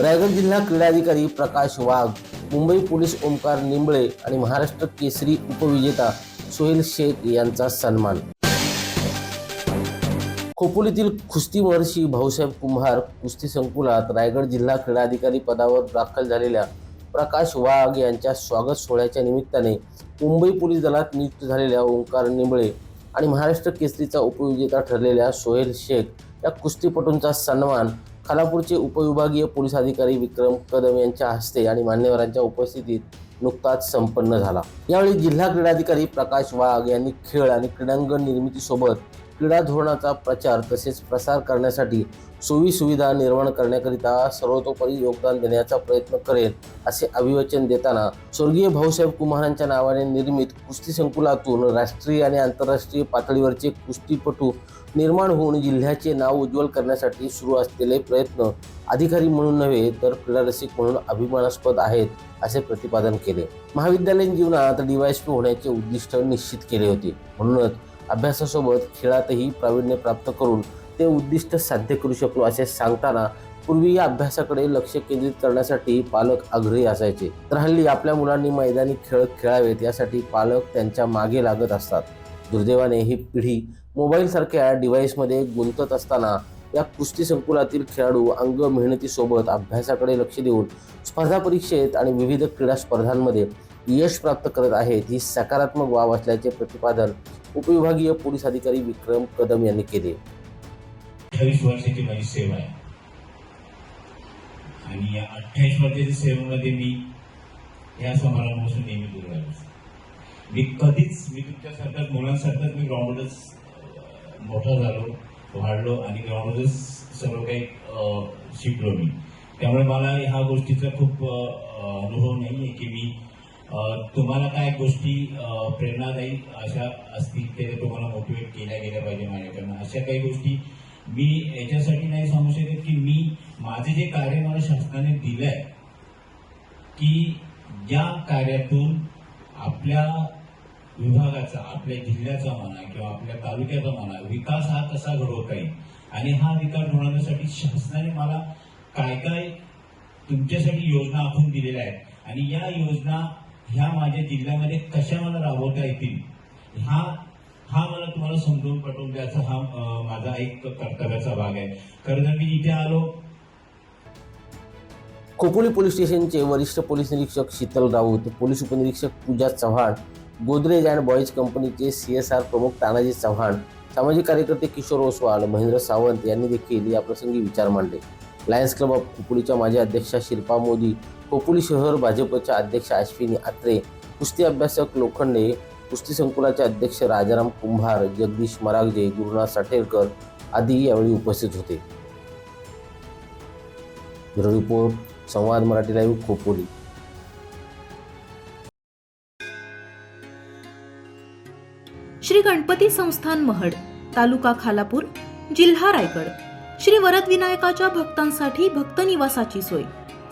रायगड जिल्हा क्रीडाधिकारी प्रकाश वाघ मुंबई पोलीस ओमकार निंबळे आणि महाराष्ट्र केसरी उपविजेता सोहेल शेख यांचा सन्मान. खोपोलीतील कुस्ती महर्षी भाऊसाहेब कुंभार कुस्ती संकुलात रायगड जिल्हा क्रीडाधिकारी पदावर दाखल झालेल्या प्रकाश वाघ यांच्या स्वागत सोहळ्याच्या निमित्ताने मुंबई पोलीस दलात नियुक्त झालेल्या ओंकार निंबळे आणि महाराष्ट्र केसरीचा उपविजेता ठरलेल्या सोहेल शेख या कुस्तीपटूंचा सन्मान खालापूरचे उपविभागीय पोलीस अधिकारी विक्रम कदम यांच्या हस्ते आणि मान्यवरांच्या उपस्थितीत नुकताच संपन्न झाला. यावेळी जिल्हा क्रीडाधिकारी प्रकाश वाघ यांनी खेळ आणि क्रीडांगण निर्मितीसोबत क्रीडा धोरणाचा प्रचार तसेच प्रसार करण्यासाठी सोयी सुविधा निर्माण करण्याकरिता सर्वतोपरी योगदान देण्याचा प्रयत्न करेल असे अभिवचन देताना स्वर्गीय भाऊसाहेब कुमारांच्या नावाने निर्मित कुस्ती संकुलातून राष्ट्रीय आणि आंतरराष्ट्रीय पातळीवरचे कुस्तीपटू निर्माण होऊन जिल्ह्याचे नाव उज्ज्वल करण्यासाठी सुरू असलेले प्रयत्न अधिकारी म्हणून नव्हे तर क्रीडारसिक म्हणून अभिमानास्पद आहेत असे प्रतिपादन केले. महाविद्यालयीन जीवनात डीवायएसपी होण्याचे उद्दिष्ट निश्चित केले होते. म्हणूनच अभ्यासासोबत खेळातही प्रावीण्य प्राप्त करून ते उद्दिष्ट साध्य करू शकलो असे सांगताना पूर्वी या अभ्यासाकडे लक्ष केंद्रित करण्यासाठी पालक आग्रही असायचे. तर हल्ली आपल्या मुलांनी मैदानी खेळ खेळावेत यासाठी पालक त्यांच्या मागे लागत असतात. दुर्दैवाने ही पिढी मोबाईलसारख्या डिव्हाइसमध्ये गुंतत असताना या कुस्ती संकुलातील खेळाडू अंग मेहनतीसोबत अभ्यासाकडे लक्ष देऊन स्पर्धा परीक्षेत आणि विविध क्रीडा स्पर्धांमध्ये यश प्राप्त करत आहेत ही सकारात्मक बाब असल्याचे प्रतिपादन उपविभागीय पोलीस अधिकारी विक्रम कदम यांनी केले. अठ्ठावीस वर्षाची माझी सेवा आहे. आणि या अठ्ठावीस वर्षाच्या सेवेमध्ये मी या समारंभापासून नेहमी दूर राहिलो मी कधीच मी तुमच्यासारखाच मुलांसारखाच मी ग्राउंडच मोठा झालो वाढलो आणि ग्राउंडच सर्व काही अं, शिकलो मी. त्यामुळे मला ह्या गोष्टीचा खूप अनुभव नाही आहे की मी तुम्हाला काय गोष्टी प्रेरणादायी अशा असतील ते तुम्हाला मोटिवेट केल्या गेल्या पाहिजे माझ्याकडनं? अशा काही गोष्टी मी याच्यासाठी नाही सांगू शकत की मी माझे जे कार्य मला शासनाने दिलंय की या कार्यातून आपल्या विभागाचा आपल्या जिल्ह्याचा म्हणा किंवा आपल्या तालुक्याचा म्हणा विकास हा कसा घडवता येईल. आणि हा विकास घडवण्यासाठी शासनाने मला काय काय तुमच्यासाठी योजना आखून दिलेल्या आहेत. आणि या योजना ह्या माझ्या जिल्ह्यामध्ये कशा मला राबवता येतील हा हा मला तुम्हाला समजून पटवून द्यायचा हा माझा एक कर्तव्याचा भाग आहे. खरं तर मी इथे आलो. खोपोली पोलीस स्टेशनचे वरिष्ठ पोलीस निरीक्षक शीतल राऊत पोलीस उपनिरीक्षक पूजा चव्हाण गोदरेज अँड बॉईज कंपनीचे सी एस आर प्रमुख तानाजी चव्हाण सामाजिक कार्यकर्ते किशोर ओसवाल महेंद्र सावंत यांनी देखील या प्रसंगी विचार मांडले. लायन्स क्लब ऑफ खोपोलीच्या माजी अध्यक्षा शिल्पा मोदी खोपोली शहर भाजपच्या अध्यक्ष अश्विनी आत्रे कुस्ती अभ्यासक लोखंडे कुस्ती संकुलाचे अध्यक्ष राजाराम कुंभार जगदीश मरागजे गुरुनाथ साठेरकर आदी यावेळी उपस्थित होते. Report Samvad Marathi live Khopoli. Shri Ganpati संस्थान महड तालुका खालापूर जिल्हा रायगड. श्री वरदविनायकाच्या भक्तांसाठी भक्त निवासाची सोय.